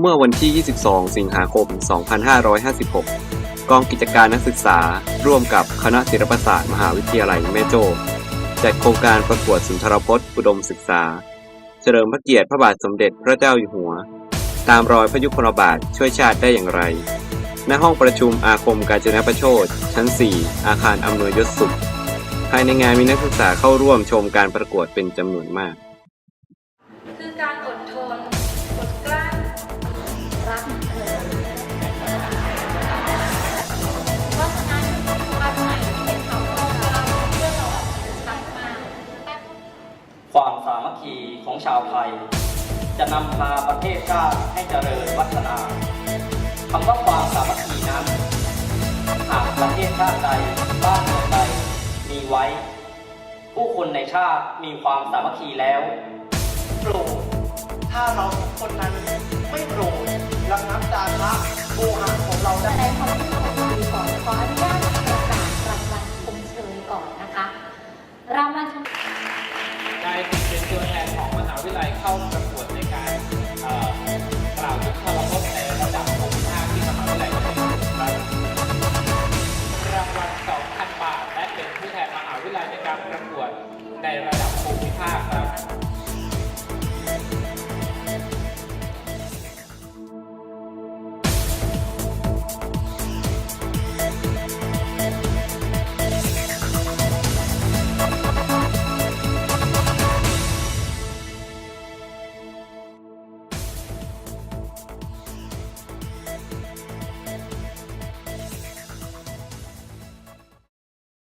เมื่อวันที่ 22 สิงหาคม 2556 กองกิจการนักศึกษา ร่วมกับคณะศิลปศาสตร์มหาวิทยาลัยแม่โจ้จัดโครงการประกวดสุนทรพจน์อุดมศึกษา เฉลิมพระเกียรติพระบาทสมเด็จพระเจ้าอยู่หัว ตามรอยพระยุคลบาทช่วยชาติได้อย่างไร ณ ห้องประชุมอาคมกาญจนประโชดชั้น 4 อาคารอำนวยยศสุข ภายในงานมีนักศึกษาเข้าร่วมชมการประกวดเป็นจำนวนมาก ความสามัคคีของชาวไทย จะนำพาประเทศชาติให้เจริญวัฒนาคำว่าความสามัคคีนั้น หากประเทศชาติใดบ้านเมืองใดมีไว้ ผู้คนในชาติมีความสามัคคีแล้วโปรดถ้าเราคนนั้นไม่โปรดระงับจาระโกหังของเราได้แในความที่เราดีก่อนขออนุญาตประกาศรางวัลชมเชยก่อนนะคะรางวัลชม help